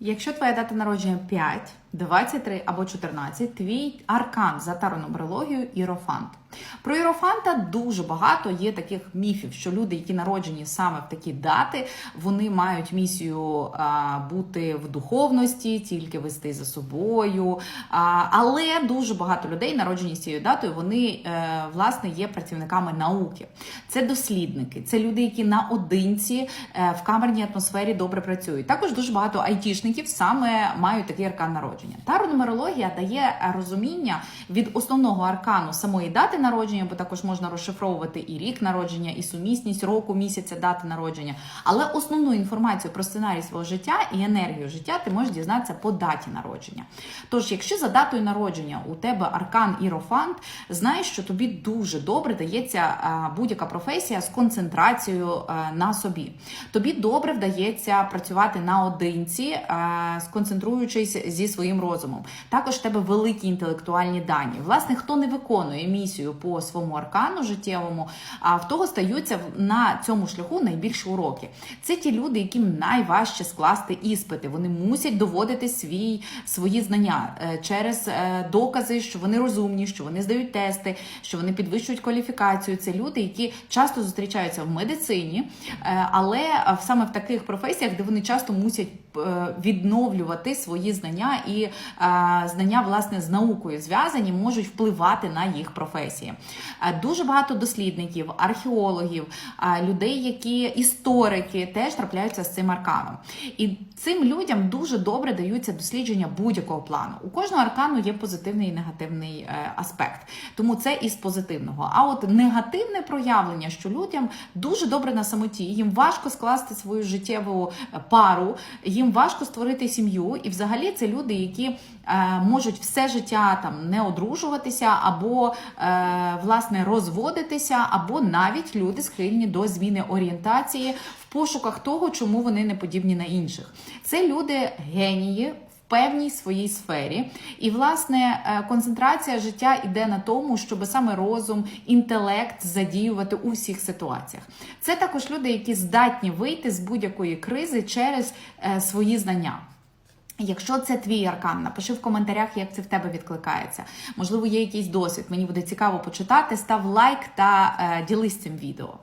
Якщо твоя дата народження 5, 23 або 14, твій аркан за таронумерологією ірофант. Про ірофанта дуже багато є таких міфів, що люди, які народжені саме в такі дати, вони мають місію а, бути в духовності, тільки вести за собою. А, але дуже багато людей, народжені з цією датою, вони е, власне є працівниками науки. Це дослідники, це люди, які наодинці е, в камерній атмосфері добре працюють. Також дуже багато айтішників саме мають такий аркан народження. Таро-нумерологія дає е, розуміння від основного аркану самої дати народження, бо також можна розшифровувати і рік народження, і сумісність року, місяця, дати народження. Але основну інформацію про сценарій свого життя і енергію життя ти можеш дізнатися по даті народження. Тож, якщо за датою народження у тебе аркан ірофант, знаєш, що тобі дуже добре дається е, будь-яка професія з концентрацією е, на собі. Тобі добре вдається працювати наодинці, сконцентруючись зі своїм розумом. Також в тебе великі інтелектуальні дані. Власне, хто не виконує місію по своєму аркану життєвому, а в того стаються на цьому шляху найбільші уроки. Це ті люди, яким найважче скласти іспити. Вони мусять доводити свій, свої знання е, через е, докази, що вони розумні, що вони здають тести, що вони підвищують кваліфікацію. Це люди, які часто зустрічаються в медицині, е, але саме в таких професіях, де вони часто мусять відновлювати свої знання і е, знання власне з наукою зв'язані, можуть впливати на їх професії. Е, Дуже багато дослідників, археологів, е, людей, які історики теж трапляються з цим арканом. І цим людям дуже добре даються дослідження будь-якого плану. У кожного аркану є позитивний і негативний аспект. Тому це із позитивного. А от негативне проявлення, що людям дуже добре на самоті, їм важко скласти свою життєву пару, їм важко створити сім'ю. І взагалі це люди, які е, можуть все життя там не одружуватися, або е, власне розводитися, або навіть люди схильні до зміни орієнтації в пошуках того, чому вони не подібні на інших. Це люди генії. Певній своїй сфері, і власне е, концентрація життя йде на тому, щоб саме розум, інтелект задіювати у всіх ситуаціях. Це також люди, які здатні вийти з будь-якої кризи через свої знання. Якщо це твій аркан, напиши в коментарях, як це в тебе відкликається. Можливо, є якийсь досвід. Мені буде цікаво почитати. Став лайк та е, ділись цим відео.